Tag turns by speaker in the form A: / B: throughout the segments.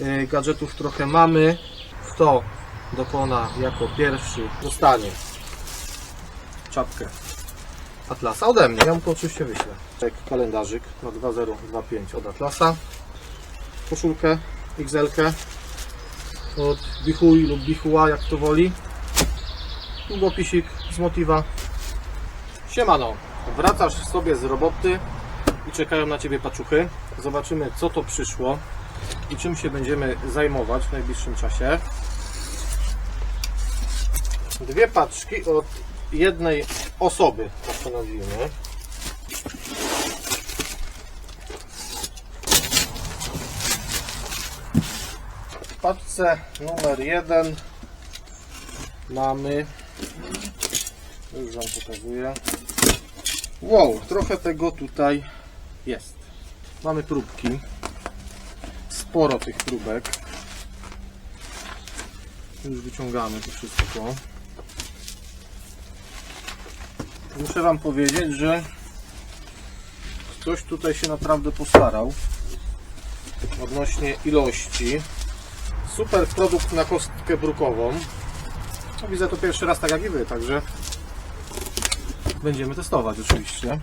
A: y, gadżetów trochę mamy. Kto dokona jako pierwszy dostanie czapkę Atlasa ode mnie. Ja mu to oczywiście wyślę. Jak kalendarzyk na 2025 od Atlasa. Koszulkę XL od Bichuj lub Bichuła, jak to woli. Długopisik z motywa. Siemano, wracasz sobie z roboty i czekają na Ciebie paczuchy. Zobaczymy co to przyszło i czym się będziemy zajmować w najbliższym czasie. Dwie paczki od jednej osoby, nazwijmy. W paczce numer jeden mamy już Wam pokazuję wow, trochę tego tutaj jest mamy próbki sporo tych próbek. Już wyciągamy to wszystko. Muszę Wam powiedzieć, że ktoś tutaj się naprawdę postarał odnośnie ilości. Super produkt na kostkę brukową. No, widzę to pierwszy raz tak jak i Wy, także będziemy testować oczywiście.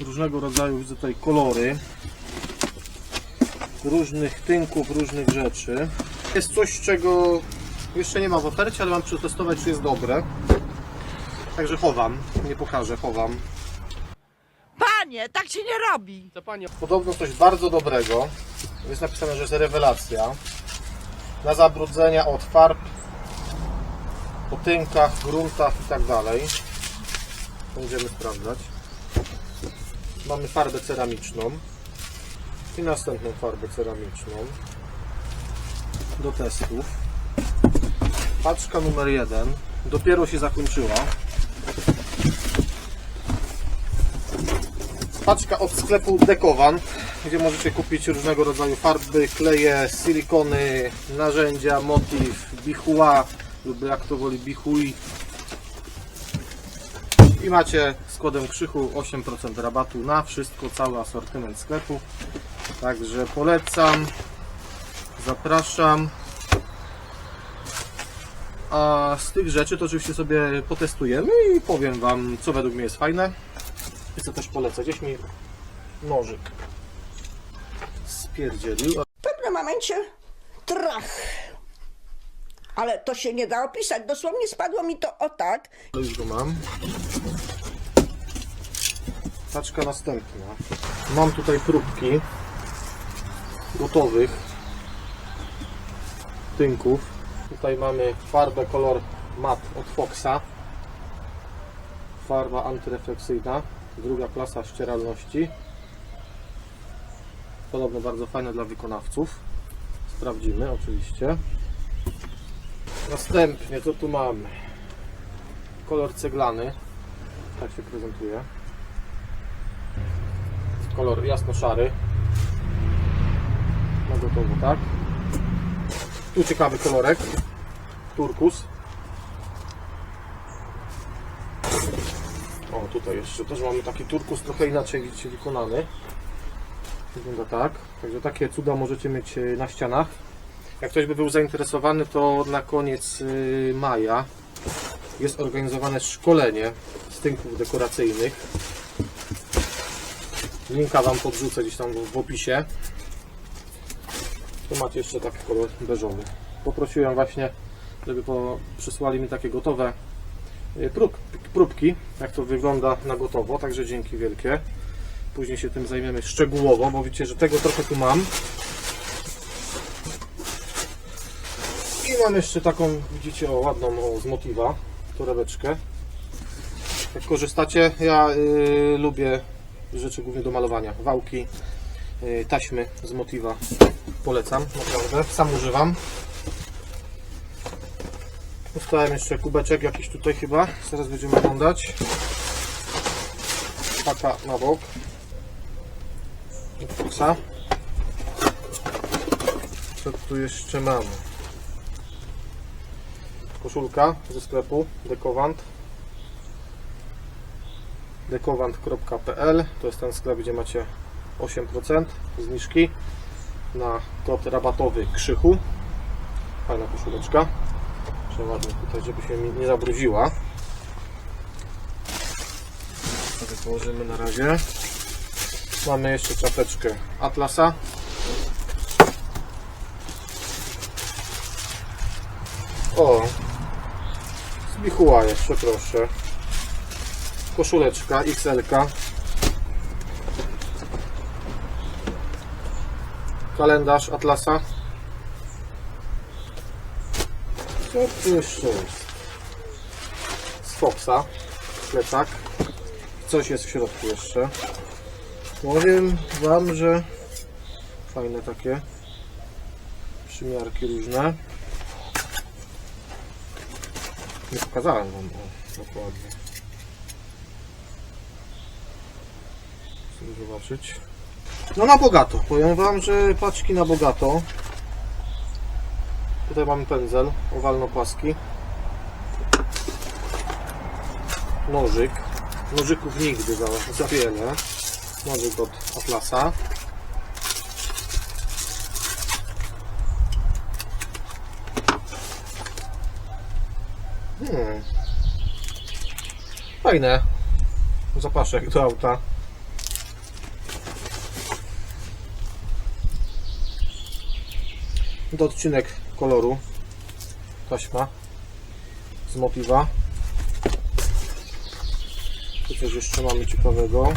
A: Różnego rodzaju widzę tutaj kolory różnych tynków, różnych rzeczy. Jest coś, czego jeszcze nie ma w ofercie, ale mam przetestować, czy jest dobre. Także chowam, nie pokażę, chowam.
B: Panie, tak się nie robi.
A: Podobno coś bardzo dobrego. Jest napisane, że jest rewelacja. Na zabrudzenia od farb, po tynkach, gruntach i tak dalej. Będziemy sprawdzać. Mamy farbę ceramiczną i następną farbę ceramiczną do testów. Paczka numer jeden dopiero się zakończyła. Paczka od sklepu Dekowan, gdzie możecie kupić różnego rodzaju farby, kleje, silikony, narzędzia, motyw, bichua lub jak to woli bihui. I macie z kodem Krzychu 8% rabatu na wszystko, cały asortyment sklepu. Także polecam, zapraszam. A z tych rzeczy to oczywiście sobie potestujemy i powiem Wam, co według mnie jest fajne. I co też polecę. Gdzieś mi nożyk spierdzielił.
C: W pewnym momencie trach. Ale to się nie da opisać. Dosłownie spadło mi to o tak.
A: To już go mam. Paczka następna. Mam tutaj próbki gotowych tynków. Tutaj mamy farbę kolor mat od Foxa. Farba antyrefleksyjna. Druga klasa ścieralności. Podobno bardzo fajne dla wykonawców. Sprawdzimy oczywiście. Następnie co tu mamy? kolor ceglany. Tak się prezentuje. Kolor jasno-szary. Na gotowo, tak? Tu ciekawy kolorek. Turkus. O, tutaj jeszcze też mamy taki turkus trochę inaczej widzicie wykonany. Wygląda tak. Także takie cuda możecie mieć e, na ścianach. Jak ktoś by był zainteresowany, to na koniec y, maja jest organizowane szkolenie z tynków dekoracyjnych. Linka Wam podrzucę gdzieś tam w opisie. Tu macie jeszcze taki kolor beżowy. Poprosiłem właśnie, żeby po, przysłali mi takie gotowe y, prób, próbki, jak to wygląda na gotowo, także dzięki wielkie. Później się tym zajmiemy szczegółowo, bo widzicie, że tego trochę tu mam. I mam jeszcze taką, widzicie, o, ładną o, z motywa, torebeczkę. Jak korzystacie, ja y, lubię rzeczy głównie do malowania. Wałki, taśmy z motywa polecam, naprawdę. Sam używam. Dostałem jeszcze kubeczek jakiś tutaj chyba, zaraz będziemy oglądać. Paka na bok. Fuxa. Co tu jeszcze mamy? koszulka ze sklepu Dekowant dekowant.pl to jest ten sklep, gdzie macie 8% zniżki na kod rabatowy Krzychu. Fajna koszuleczka. Trzeba ładnie tutaj, żeby się nie zabrudziła. Sobie położymy na razie. Mamy jeszcze czapeczkę Atlasa. O! Z Bichuła jeszcze proszę. Koszuleczka XL. -ka. Kalendarz Atlasa. Co tu jeszcze jest? Z Foxa. Plecak. Coś jest w środku jeszcze. Powiem Wam, że fajne takie przymiarki różne. Nie pokazałem Wam o, dokładnie. Chcę zobaczyć. No na bogato. Powiem Wam, że paczki na bogato. Tutaj mamy pędzel owalno-płaski. Nożyk. Nożyków nigdy za, za wiele. Nożyk od Atlasa. Hmm. Fajne. Zapaszek do auta. Odcinek koloru. Taśma. Z motywa. Tu coś jeszcze mamy ciekawego.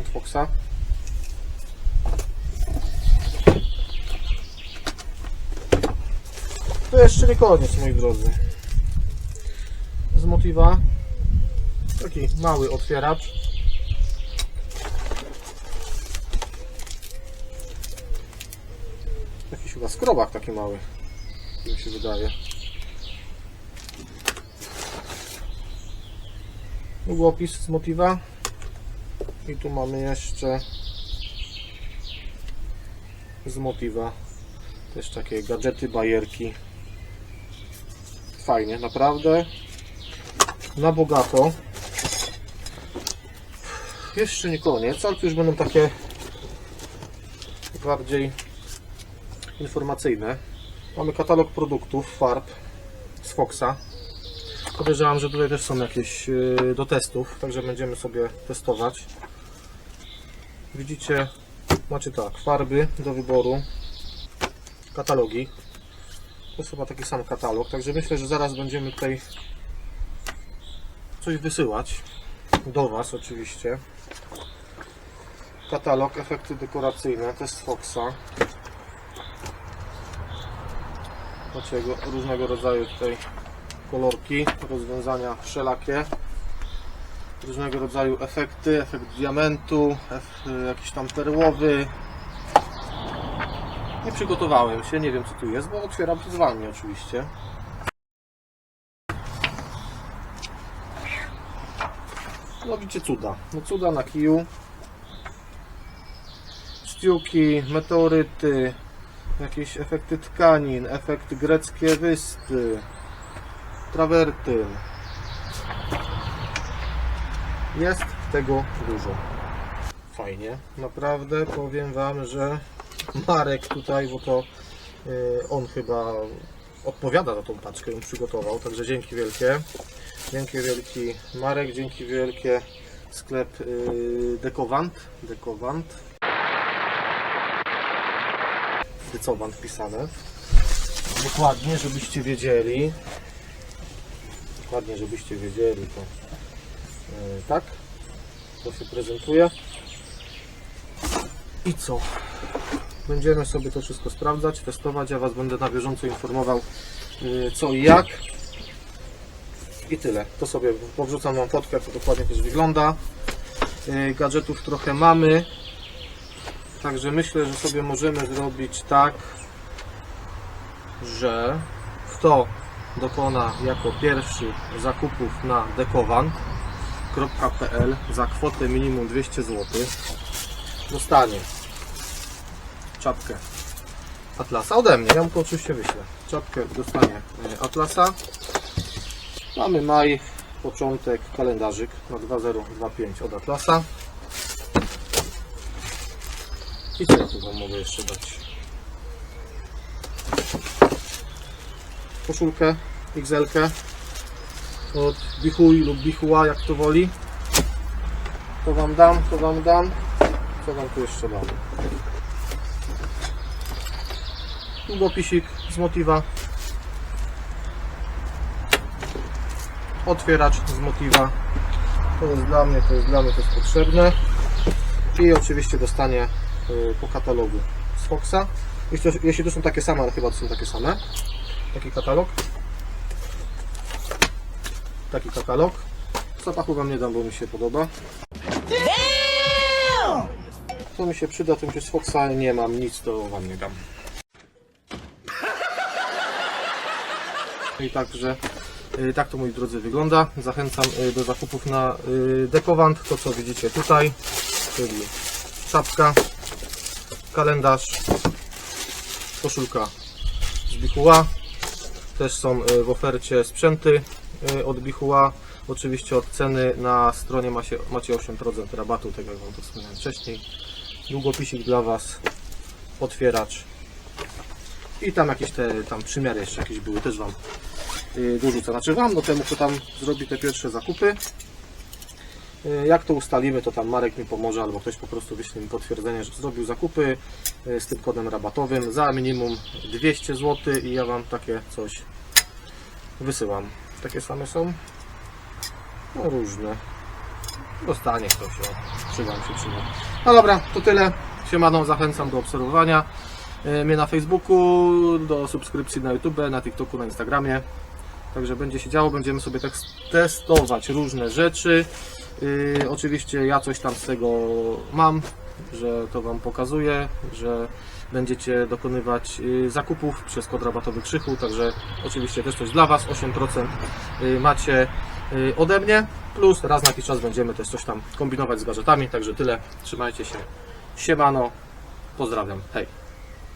A: Od Foxa. To jeszcze nie koniec, moi drodzy. Z motywa. Taki mały otwieracz. Chyba skrobak taki mały. Mi się wydaje. Długopis z motywa. I tu mamy jeszcze z motywa. Też takie gadżety, bajerki. Fajnie, naprawdę. Na bogato. Jeszcze nie koniec, ale tu już będą takie bardziej informacyjne. Mamy katalog produktów, farb z Foxa. Podejrzewam, że tutaj też są jakieś yy, do testów, także będziemy sobie testować. Widzicie, macie tak, farby do wyboru, katalogi. To jest chyba taki sam katalog, także myślę, że zaraz będziemy tutaj coś wysyłać do Was oczywiście. Katalog, efekty dekoracyjne, test Foxa. Macie różnego rodzaju tutaj kolorki, rozwiązania wszelakie. Różnego rodzaju efekty, efekt diamentu, jakiś tam perłowy. Nie przygotowałem się, nie wiem co tu jest, bo otwieram wyzwanie oczywiście. No widzicie cuda. No cuda na kiju. Sztuki, meteoryty, jakieś efekty tkanin, efekt greckie wyspy, trawertyn. Jest tego dużo. Fajnie, naprawdę powiem Wam, że Marek tutaj, bo to y, on chyba odpowiada za tą paczkę, ją przygotował, także dzięki wielkie. Dzięki wielki Marek, dzięki wielkie sklep y, Dekowant. Dekowant. Decowant pisane. Dokładnie, żebyście wiedzieli. Dokładnie, żebyście wiedzieli, to y, tak. To się prezentuje. I co? Będziemy sobie to wszystko sprawdzać, testować. Ja Was będę na bieżąco informował y, co i jak. I tyle. To sobie powrzucam Wam fotkę, jak to dokładnie też wygląda. Y, Gadżetów trochę mamy. Także myślę, że sobie możemy zrobić tak, że kto dokona jako pierwszy zakupów na dekowant.pl za kwotę minimum 200 zł dostanie czapkę Atlasa ode mnie. Ja mu to oczywiście wyślę. Czapkę dostanie e, Atlasa. Mamy maj, początek, kalendarzyk na 2025 od Atlasa. Tu wam mogę jeszcze dać? Koszulkę XL od Bichuj lub Bichuła, jak to woli. To wam dam, to wam dam. Co wam tu jeszcze dam? Długopisik z motywa. Otwieracz z motywa. To jest dla mnie, to jest dla mnie, to jest potrzebne. I oczywiście dostanie po katalogu z Foxa. Jeśli to, jeśli to są takie same, ale chyba to są takie same. Taki katalog. Taki katalog. Zapachu wam nie dam, bo mi się podoba. To mi się przyda, to mi się z Foxa nie mam, nic to wam nie dam. I także y, tak to moi drodzy wygląda. Zachęcam y, do zakupów na y, dekowant, to co widzicie tutaj, czyli czapka, kalendarz, koszulka z Bichuła. Też są y, w ofercie sprzęty y, od Bichuła. Oczywiście od ceny na stronie macie, macie 8% rabatu, tak jak Wam to wspomniałem wcześniej. Długopisik dla Was, otwieracz i tam jakieś te tam przymiary jeszcze jakieś były, też Wam y, dorzucę. Znaczy Wam, do temu kto tam zrobi te pierwsze zakupy. Y, Jak to ustalimy, to tam Marek mi pomoże, albo ktoś po prostu wyśle mi potwierdzenie, że zrobił zakupy y, z tym kodem rabatowym za minimum 200 zł i ja Wam takie coś wysyłam. Takie same są? No różne. Dostanie ktoś, o. Przydam się, przydam. No dobra, to tyle. Siemano, zachęcam do obserwowania y, mnie na Facebooku, do subskrypcji na YouTube, na TikToku, na Instagramie. Także będzie się działo, będziemy sobie tak testować różne rzeczy. Yy, oczywiście ja coś tam z tego mam, że to Wam pokazuję, że będziecie dokonywać yy, zakupów przez kod rabatowy Krzychu, także oczywiście też coś dla Was, 8% yy, macie ode mnie, plus raz na jakiś czas będziemy też coś tam kombinować z gadżetami, także tyle, trzymajcie się, siemano, pozdrawiam, hej.